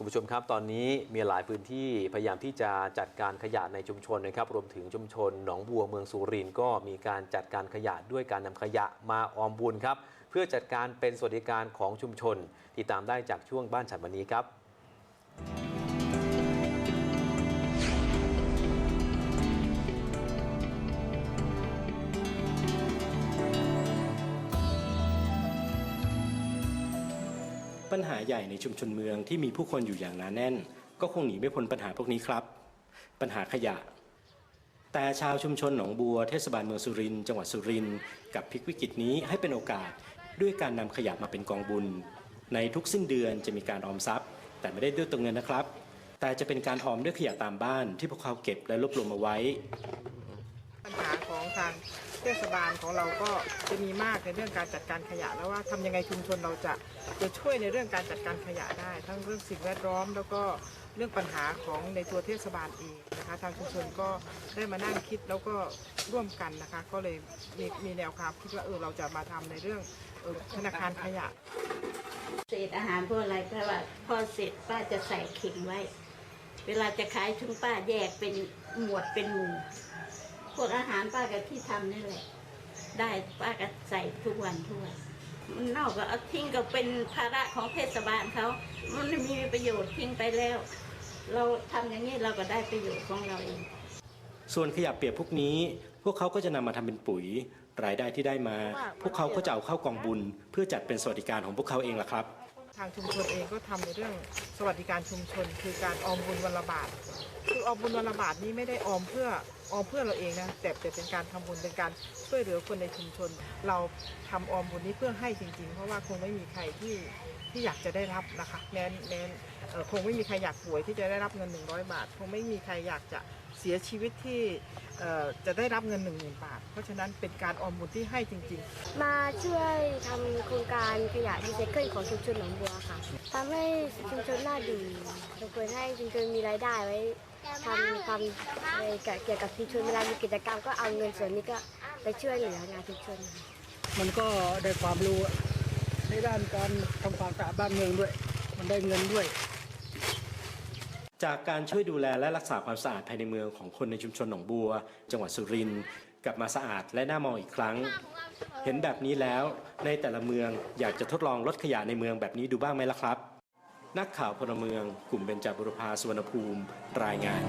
คุณผู้ชมครับ ตอนนี้มีหลายพื้นที่พยายามที่จะจัดการขยะในชุมชนนะครับ รวมถึงชุมชนหนองบัวเมืองสุรินทร์ก็มีการจัดการขยะด้วยการนำขยะมาออมบุญครับ เพื่อจัดการเป็นสวัสดิการของชุมชน ติดตามได้จากช่วงบ้านฉันวันนี้ครับ ปัญหาใหญ่ในชุมชนเมืองที่มีผู้คนอยู่อย่างหนาแน่น ก็คงหนีไม่พ้นปัญหาพวกนี้ครับ ปัญหาขยะ แต่ชาวชุมชนหนองบัวเทศบาลเมืองสุรินทร์จังหวัดสุรินทร์กับพลิกวิกฤตนี้ให้เป็นโอกาสด้วยการนำขยะมาเป็นกองบุญ ในทุกสิ้นเดือนจะมีการออมทรัพย์ แต่ไม่ได้ด้วยตัวเงินนะครับ แต่จะเป็นการออมด้วยขยะตามบ้านที่พวกเขาเก็บและรวบรวมเอาไว้ ทางเทศบาลของเราก็จะมีมากในเรื่องการจัดการขยะ แล้วว่าทำยังไงชุมชนเราจะจะช่วยในเรื่องการจัดการขยะได้ ทั้งเรื่องสิ่งแวดล้อม แล้วก็เรื่องปัญหาของในตัวเทศบาลเองนะคะทางชุมชนก็ได้มานั่งคิดแล้วก็ร่วมกันนะคะ ก็เลยมีมีแนวความคิดว่าเออเราจะมาทำในเรื่องธนาคารขยะเศษอาหารพวกอะไรก็ว่าพอเสร็จป้าจะใส่เข่งไว้ เวลาจะขายชุงป้าแยกเป็นหมวดเป็นหมู่ หารป้ากับที่ทำนี่แหละ ได้ป้าก็ใส่ทุกวันทุกวันมันเน่าก็เอาทิ้งก็เป็นภาระของเทศบาลเขา มันไม่มีประโยชน์ทิ้งไปแล้ว เราทำอย่างนี้เราก็ได้ประโยชน์ของเราเอง ส่วนขยะเปียกพวกนี้ พวกเขาก็จะนำมาทำเป็นปุ๋ย รายได้ที่ได้มา พวกเขาก็จะเอาเข้ากองบุญ เพื่อจัดเป็นสวัสดิการของพวกเขาเองล่ะครับ ทางชุมชนเองก็ทำในเรื่องสวัสดิการชุมชน คือการออมบุญวันละบาทคื ออมบุญวันละบาทนี้ไม่ได้ออมเพื่อออมเพื่อเราเองนะแต่แต่เป็นการทำบุญเป็นการช่วยเหลือคนในชุมชน เราทำออมบุญนี้เพื่อให้จริง ๆ เพราะว่าคงไม่มีใครที่ที่อยากจะได้รับนะคะแม้นแม้นคงไม่มีใครอยากป่วยที่จะได้รับเงิน 100 บาท คงไม่มีใครอยากจะเสียชีวิตที่จะได้รับเงิน 1 0,000 บาท เพราะฉะนั้นเป็นการออมบุญที่ให้จริงๆ มาช่วยทำโครงการขยะรีไซเคิลของชุมชนหนองบัวค่ะทำให้ชุมชนน่าดีส่งผลให้ชุมชนมีรายได้ไว้ ทำความอะไรเกี่ยวกับชุมชนเวลามีกิจกรรมก็เอาเงินส่วนนี้ก็ไปช่วยเหลืองานชุมชนค่ะมันก็ได้ความรู้ในด้านการทำความสะอาดบ้านเมืองด้วย มันได้เงินด้วย จากการช่วยดูแลและรักษาความสะอาดภายในเมืองของคนในชุมชนหนองบัว จังหวัดสุรินทร์กลับมาสะอาดและน่ามองอีกครั้ง เห็นแบบนี้แล้วในแต่ละเมืองอยากจะทดลองลดขยะในเมืองแบบนี้ดูบ้างไหมล่ะครับ นักข่าวพลเมือง กลุ่มเบญจบุรพาสุวรรณภูมิ รายงาน